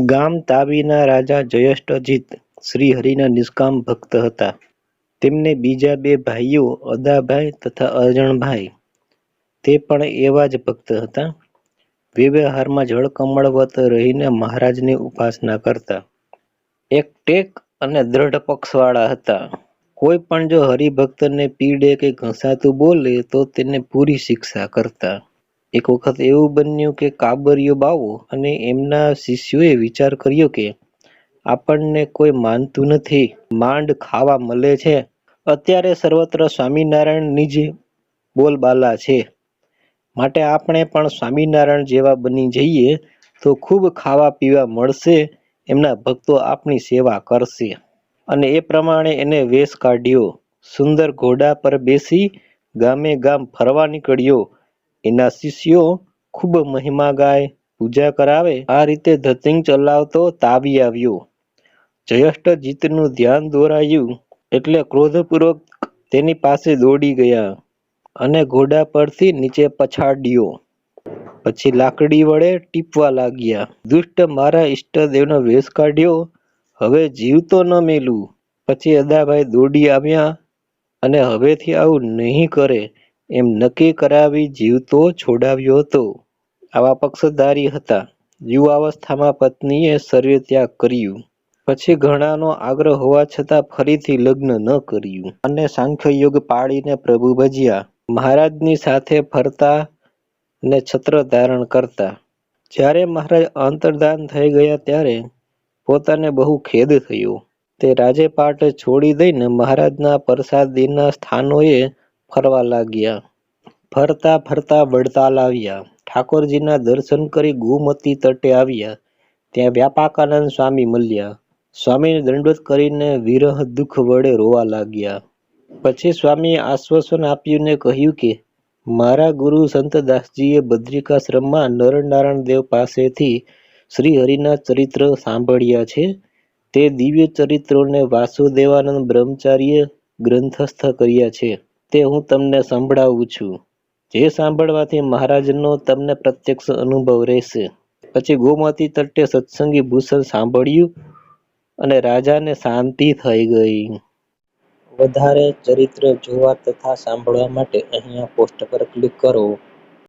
ગામ તાવીના રાજા જયેષ્ઠજીત શ્રીહરિના નિષ્કામ ભક્ત હતા. તેમને બીજા બે ભાઈઓ, અદાભાઈ તથા અરજણભાઈ તે પણ એવા જ ભક્ત હતા. વ્યવહારમાં જળકમળવત રહીને મહારાજની ઉપાસના કરતા. એક ટેક અને દ્રઢ પક્ષવાળા હતા. કોઈ પણ જો હરિભક્તને પીડે કે ઘસાતું બોલે તો તેને પૂરી શિક્ષા કરતા. એક વખત એવું બન્યું કે કાબરિયો બાવો અને એમના શિષ્યોએ વિચાર કર્યો કે આપણને કોઈ માનતું નથી, માંડ ખાવા મળે છે. અત્યારે સર્વત્ર સ્વામિનારાયણની જ બોલબાલા છે. માટે આપણે પણ સ્વામિનારાયણ જેવા બની જઈએ તો ખૂબ ખાવા પીવા મળશે, એમના ભક્તો આપણી સેવા કરશે. અને એ પ્રમાણે એને વેશ કાઢ્યો. સુંદર ઘોડા પર બેસી ગામે ગામ ફરવા નીકળ્યો. એના શિષ્યો ખૂબ મહિમા ગાય પૂજા કરાવે, આ રીતે ધતિંગ ચલાવતો તાવી આવ્યો. જયેષ્ઠજીતનું ધ્યાન દોરાયું એટલે ક્રોધપૂર્વક તેની પાસે દોડી ગયા અને ઘોડા પરથી નીચે પછાડ્યો. પછી લાકડી વડે ટીપવા લાગ્યા. દુષ્ટ, મારા ઈષ્ટદેવનો વેશ કાઢ્યો હવે જીવતો ન મેલું. પછી અદાભાઈ દોડી આવ્યા અને હવેથી આવું નહીં કરે એમ નક્કી કરાવી જીવતો છોડાવ્યો હતો. આવા પક્ષધારી હતા. યુવાવસ્થામાં પત્નીએ શરીર ત્યાગ કર્યું. પછી ઘણાનો આગ્રહ હોવા છતાં ફરીથી લગ્ન ન કર્યું અને સાંખ્યયોગ પાળીને પ્રભુ ભજ્યા. મહારાજની સાથે ફરતા ને છત્ર ધારણ કરતા. જ્યારે મહારાજ અંતર્ધાન થઈ ગયા ત્યારે પોતાને બહુ ખેદ થયો. તે રાજેપાટ છોડી દઈને મહારાજના પ્રસાદીના સ્થાનોએ ફરવા લાગ્યા. ફરતા ફરતા વડતાલ આવ્યા. ઠાકોરજીના દર્શન કરી ગોમતી તટે આવ્યા. ત્યાં વ્યાપાકાનંદ સ્વામી મળ્યા. સ્વામીને દંડવત કરીને વિરહ દુઃખ વડે રોવા લાગ્યા. પછી સ્વામીએ આશ્વાસન આપ્યું ને કહ્યું કે, મારા ગુરુ સંતદાસજીએ બદ્રિકાશ્રમમાં નરનારાયણ દેવ પાસેથી શ્રીહરિના ચરિત્ર સાંભળ્યા છે. તે દિવ્ય ચરિત્રોને વાસુદેવાનંદ બ્રહ્મચાર્ય ગ્રંથસ્થ કર્યા છે. તે હું તમને સંભળાવું છું. જે સાંભળવાથી મહારાજનો તમને પ્રત્યક્ષ અનુભવ રહેશે. પછી ગોમતી તટે સત્સંગી ભૂષણ સાંભળ્યું અને રાજાને શાંતિ થઈ ગઈ. વધારે ચરિત્ર જોવા તથા સાંભળવા માટે અહીંયા પોસ્ટ પર ક્લિક કરો